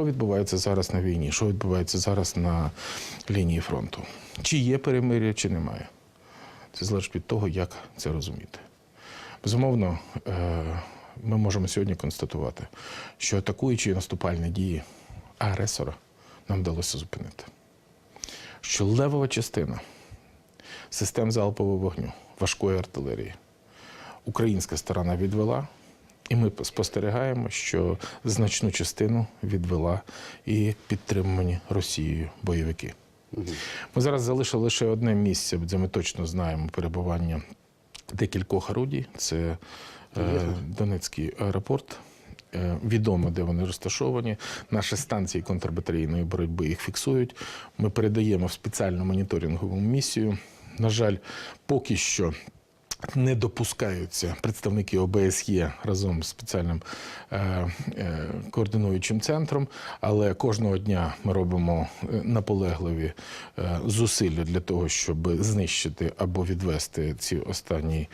що відбувається зараз на війні, що відбувається зараз на лінії фронту. Чи є перемир'я, чи немає. Це залежить від того, як це розуміти. Безумовно, е, ми можемо сьогодні констатувати, що атакуючи наступальні дії агресора нам вдалося зупинити. Що левова частина систем залпового вогню, важкої артилерії, українська сторона відвела, і ми спостерігаємо, що значну частину відвела і підтримані Росією бойовики. Ми зараз залишили лише одне місце, де ми точно знаємо перебування декількох орудій. Це е, Донецький аеропорт. Е, Відомо, де вони розташовані. Наші станції контрбатарейної боротьби їх фіксують. Ми передаємо в спеціальну моніторингову місію. На жаль, поки що не допускаються представники ОБСЄ разом з спеціальним е, е, координуючим центром, але кожного дня ми робимо е, наполегливі зусилля для того, щоб знищити або відвести ці останні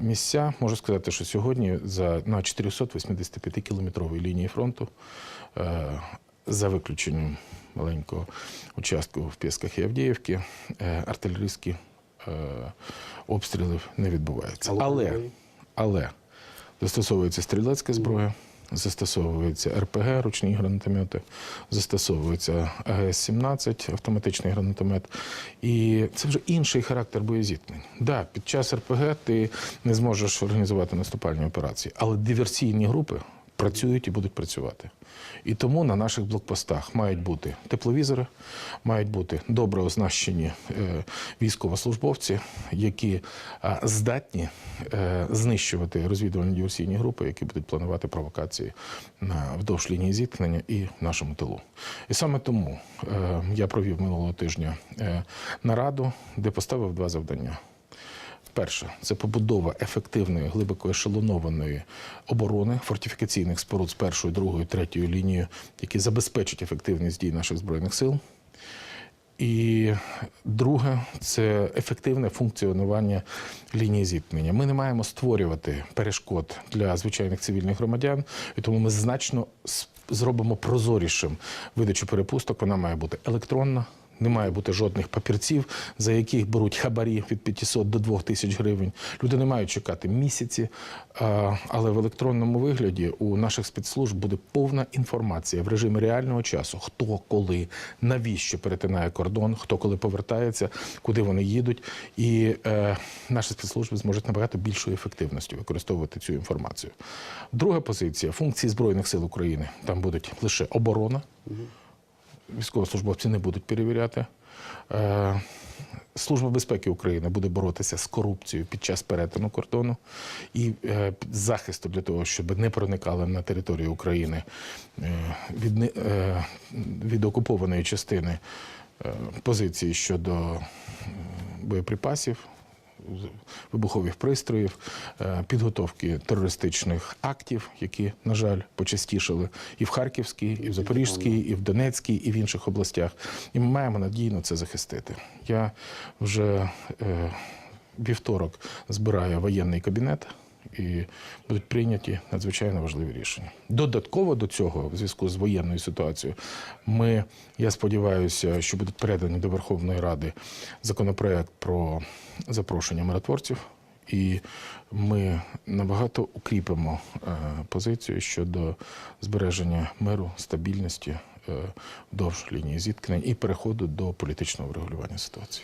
місця. Можу сказати, що сьогодні за на 485 кілометровій лінії фронту. За виключенням маленького участку в Пєсках і Авдіївки, артилерійські обстрілів не відбувається. Але- Але, застосовується стрілецька зброя, застосовується РПГ, ручні гранатомети, застосовується АГС-17, автоматичний гранатомет. І це вже інший характер боєзіткнень. Да, під час РПГ ти не зможеш організувати наступальні операції, але диверсійні групи працюють і будуть працювати. І тому на наших блокпостах мають бути тепловізори, мають бути добре оснащені е, військовослужбовці, які е, здатні е, знищувати розвідувальні диверсійні групи, які будуть планувати провокації вдовж лінії зіткнення і в нашому тилу. І саме тому я провів минулого тижня нараду, де поставив два завдання. Перше це побудова ефективної, глибоко ешелонованої оборони фортифікаційних споруд з першою, другою, третьою лінією, які забезпечать ефективність дій наших збройних сил. І друге це ефективне функціонування лінії зіткнення. Ми не маємо створювати перешкод для звичайних цивільних громадян, і тому ми значно зробимо прозорішим видачу перепусток. Вона має бути електронна. Не має бути жодних папірців, за яких беруть хабарі від 500 до 2000 гривень. Люди не мають чекати місяці, але в електронному вигляді у наших спецслужб буде повна інформація в режимі реального часу, хто коли, навіщо перетинає кордон, хто коли повертається, куди вони їдуть. І е, наші спецслужби зможуть набагато більшою ефективністю використовувати цю інформацію. Друга позиція функції Збройних сил України. Там будуть лише оборона військовослужбовці не будуть перевіряти. Е, Служба безпеки України буде боротися з корупцією під час перетину кордону і е, захисту для того, щоб не проникали на територію України е, від, від окупованої частини позиції щодо боєприпасів, вибухових пристроїв, е, підготовки терористичних актів, які, на жаль, почастішали і в Харківській, і в Запорізькій, і в Донецькій, і в інших областях. І ми маємо надійно це захистити. Я вже е, вівторок збираю воєнний кабінет. І будуть прийняті надзвичайно важливі рішення. Додатково до цього, в зв'язку з воєнною ситуацією, ми, я сподіваюся, що будуть передані до Верховної Ради законопроект про запрошення миротворців, і ми набагато укріпимо е, позицію щодо збереження миру, стабільності е, вдовж лінії зіткнень і переходу до політичного врегулювання ситуації.